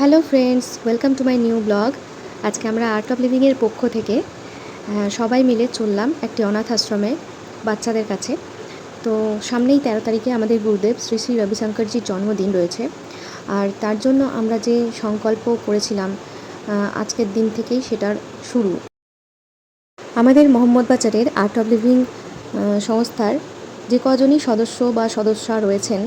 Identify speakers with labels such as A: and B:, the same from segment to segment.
A: Hello friends, welcome to my new blog. আজকে আমরা art of লিভিংয়ের পক্ষ থেকে সবাই মিলে চললাম একটি অনাথ আশ্রমে বাচ্চাদের কাছে। তো সামনেই তেরো তারিখে আমাদের গুরুদেব শ্রী শ্রী রবিশঙ্করজির জন্মদিন রয়েছে। আর তার জন্য আমরা যে সংকল্প করেছিলাম আজকের দিন থেকেই সেটার শুরু। আমাদের মোহাম্মদ বাজারের আর্ট অফ লিভিং সংস্থার যে কজনই সদস্য বা সদস্যা রয়েছেন,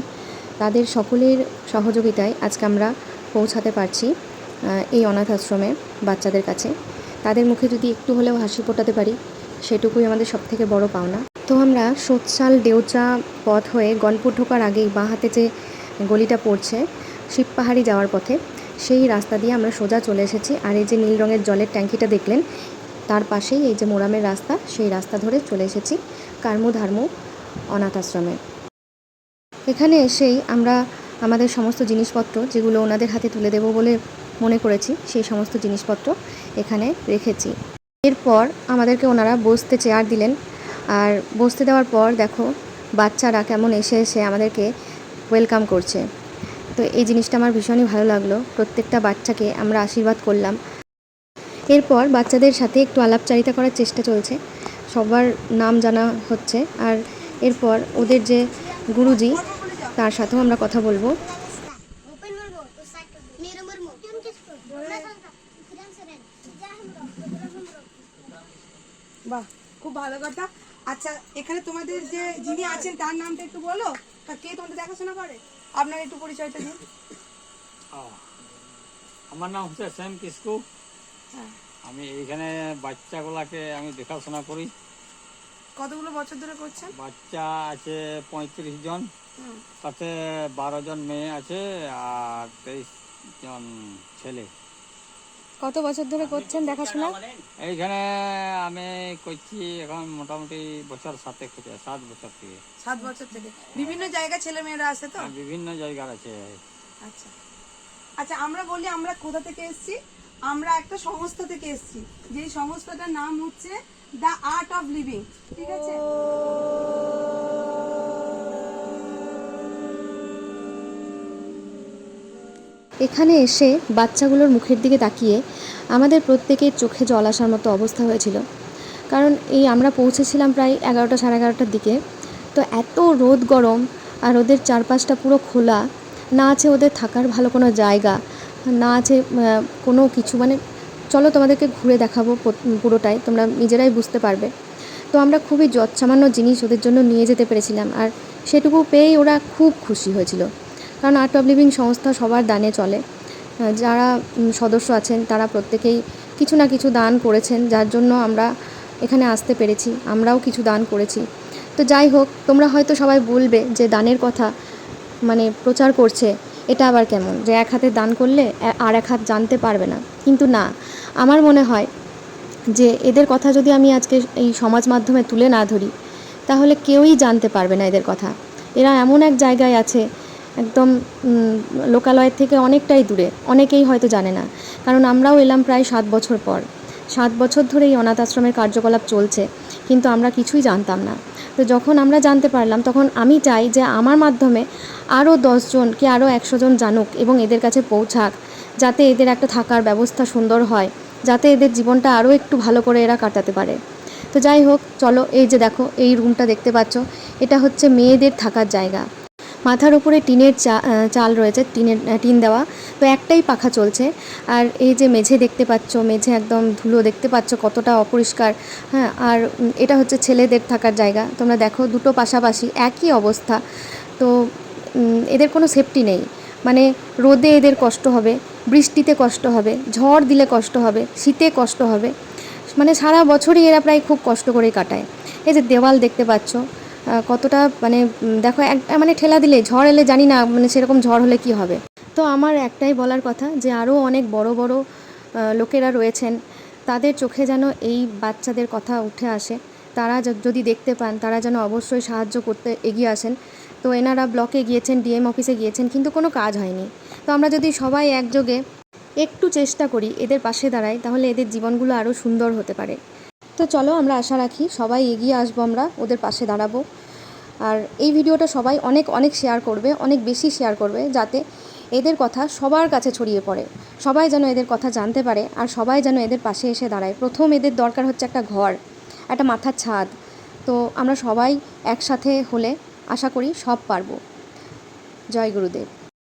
A: তাদের সকলের সহযোগিতায় আজকে আমরা পৌঁছাতে পারছি এই অনাথ আশ্রমে বাচ্চাদের কাছে। তাদের মুখে যদি একটু হলেও হাসি ফোটাতে পারি, সেটুকুই আমাদের সবথেকে বড় পাওনা। তো আমরা সোৎসাল দেউচা পথ হয়ে গনপুর ঢোকার আগেই বাঁ হাতে যে গলিটা পড়ছে শিবপাহাড়ি যাওয়ার পথে, সেই রাস্তা দিয়ে আমরা সোজা চলে এসেছি। আর এই যে নীল রঙের জলের ট্যাঙ্কিটা দেখলেন, তার পাশেই এই যে মোরামের রাস্তা, সেই রাস্তা ধরে চলে এসেছি কার্মু ধার্মু অনাথ আশ্রমে। এখানে এসেই আমরা আমাদের সমস্ত জিনিসপত্র যেগুলো ওনাদের হাতে তুলে দেবো বলে মনে করেছি, সেই সমস্ত জিনিসপত্র এখানে রেখেছি। এরপর আমাদেরকে ওনারা বসতে চেয়ার দিলেন। আর বসতে দেওয়ার পর দেখো, বাচ্চারা কেমন এসে এসে আমাদেরকে ওয়েলকাম করছে। তো এই জিনিসটা আমার ভীষণই ভালো লাগল। প্রত্যেকটা বাচ্চাকে আমরা আশীর্বাদ করলাম। এরপর বাচ্চাদের সাথে একটু আলাপচারিতা করার চেষ্টা চলছে। সবার নাম জানা হচ্ছে। আর এরপর ওদের যে গুরুজি তার সাথেও আমরা কথা বলব।
B: বাহ খুব ভালো কথা। আচ্ছা এখানে তোমাদের যে যিনি আছেন তার নামটা একটু বলো। কে তোমাদের দেখাশোনা করে? আপনার একটু পরিচয়টা দিন।
C: আমার নাম হচ্ছে শ্যাম কিসকু
B: হ্যাঁ।
C: আমি এখানে বাচ্চাগুলাকে আমি দেখাশোনা করি।
B: কতগুলো বছর ধরে করছেন?
C: বাচ্চা আছে পঁয়ত্রিশ জন। তাতে বারো জন মেয়ে আছে আর তেইশ জন ছেলে।
A: কত বছর ধরে করছেন দেখাশোনা?
C: এইখানে আমি করছি এখন মোটামুটি বছর সাতে থেকে সাত বছর থেকে।
B: সাত বছর থেকে। বিভিন্ন জায়গায় ছেলে মেয়েরা আছে তো?
C: বিভিন্ন জায়গার আছে।
B: আচ্ছা। আচ্ছা আমরা বলি আমরা কোথা থেকে এসেছি? আমরা একটা সংস্থা থেকে এসেছি। যেই সংস্থাটার নাম হচ্ছে দ্য আর্ট অফ লিভিং ঠিক আছে?
A: এখানে এসে বাচ্চাগুলোর মুখের দিকে তাকিয়ে আমাদের প্রত্যেকের চোখে জল আসার মতো অবস্থা হয়েছিল। কারণ এই আমরা পৌঁছেছিলাম প্রায় এগারোটা সাড়ে এগারোটার দিকে। তো এত রোদ গরম আর ওদের চারপাশটা পুরো খোলা, না আছে ওদের থাকার ভালো কোনো জায়গা, না আছে কোনো কিছু মানে চলো তোমাদেরকে ঘুরে দেখাবো পুরোটাই, তোমরা নিজেরাই বুঝতে পারবে। তো আমরা খুবই যৎসামান্য জিনিস ওদের জন্য নিয়ে যেতে পেরেছিলাম, আর সেটুকু পেয়েই ওরা খুব খুশি হয়েছিল। কারণ আর্ট অফ লিভিং সংস্থা সবার দানে চলে। যারা সদস্য আছেন, তারা প্রত্যেকেই কিছু না কিছু দান করেছেন, যার জন্য আমরা এখানে আসতে পেরেছি, আমরাও কিছু দান করেছি। তো যাই হোক, তোমরা হয়তো সবাই বলবে যে দানের কথা মানে প্রচার করছে, এটা আবার কেমন? যে এক হাতে দান করলে আর এক হাত জানতে পারবে না। কিন্তু না আমার মনে হয় যে এদের কথা যদি আমি আজকে এই সমাজ মাধ্যমে তুলে না ধরি, তাহলে কেউই জানতে পারবে না এদের কথা। এরা এমন এক জায়গায় আছে, একদম লোকালয়ের থেকে অনেকটাই দূরে, অনেকেই হয়তো জানে না। কারণ আমরাও এলাম প্রায় সাত বছর পর। সাত বছর ধরে এই অনাথ আশ্রমের কার্যকলাপ চলছে, কিন্তু আমরা কিছুই জানতাম না। তো যখন আমরা জানতে পারলাম, তখন আমি চাই যে আমার মাধ্যমে আরও দশজন কি আরও একশো জন জানুক এবং এদের কাছে পৌঁছাক। যাতে এদের একটা থাকার ব্যবস্থা সুন্দর হয়, যাতে এদের জীবনটা আরও একটু ভালো করে এরা কাটাতে পারে। তো যাই হোক, চলো এই যে দেখো, এই রুমটা দেখতে পাচ্ছ, এটা হচ্ছে মেয়েদের থাকার জায়গা। মাথার উপরে টিনের চাল রয়েছে, টিনের টিন দেওয়া। তো একটাই পাখা চলছে, আর এই যে মেঝে দেখতে পাচ্ছ, মেঝে একদম ধুলো দেখতে পাচ্ছ, কতটা অপরিষ্কার। হ্যাঁ আর এটা হচ্ছে ছেলেদের থাকার জায়গা। তোমরা দেখো, দুটো পাশাপাশি একই অবস্থা। তো এদের কোনো সেফটি নেই। মানে রোদে এদের কষ্ট হবে, বৃষ্টিতে কষ্ট হবে, ঝড় দিলে কষ্ট হবে, শীতে কষ্ট হবে। মানে সারা বছরই এরা প্রায় খুব কষ্ট করে কাটায়। এই যে দেওয়াল দেখতে পাচ্ছ কতটা মানে দেখো এক মানে ঠেলা দিলে, ঝড় এলে জানি না মানে সেরকম ঝড় হলে কি হবে। তো আমার একটাই বলার কথা যে আরও অনেক বড় বড় লোকেরা রয়েছেন, তাদের চোখে যেন এই বাচ্চাদের কথা উঠে আসে। তারা যদি দেখতে পান, তারা যেন অবশ্যই সাহায্য করতে এগিয়ে আসেন। তো এনারা ব্লকে গিয়েছেন ডিএম অফিসে গিয়েছেন, কিন্তু কোনো কাজ হয়নি। তো আমরা যদি সবাই একযোগে একটু চেষ্টা করি এদের পাশে দাঁড়াই তাহলে এদের জীবনগুলো আরও সুন্দর হতে পারে। তো চলো আমরা আশা রাখি সবাই এগিয়ে আসব আমরা, ওদের পাশে দাঁড়াবো। আর এই ভিডিওটা সবাই অনেক অনেক শেয়ার করবে, অনেক বেশি শেয়ার করবে, যাতে এদের কথা সবার কাছে ছড়িয়ে পড়ে। সবাই যেন এদের কথা জানতে পারে, আর সবাই যেন এদের পাশে এসে দাঁড়ায়। প্রথম এদের দরকার হচ্ছে একটা ঘর, একটা মাথার ছাদ। তো আমরা সবাই একসাথে হলে আশা করি সব পারব। জয় গুরুদেব।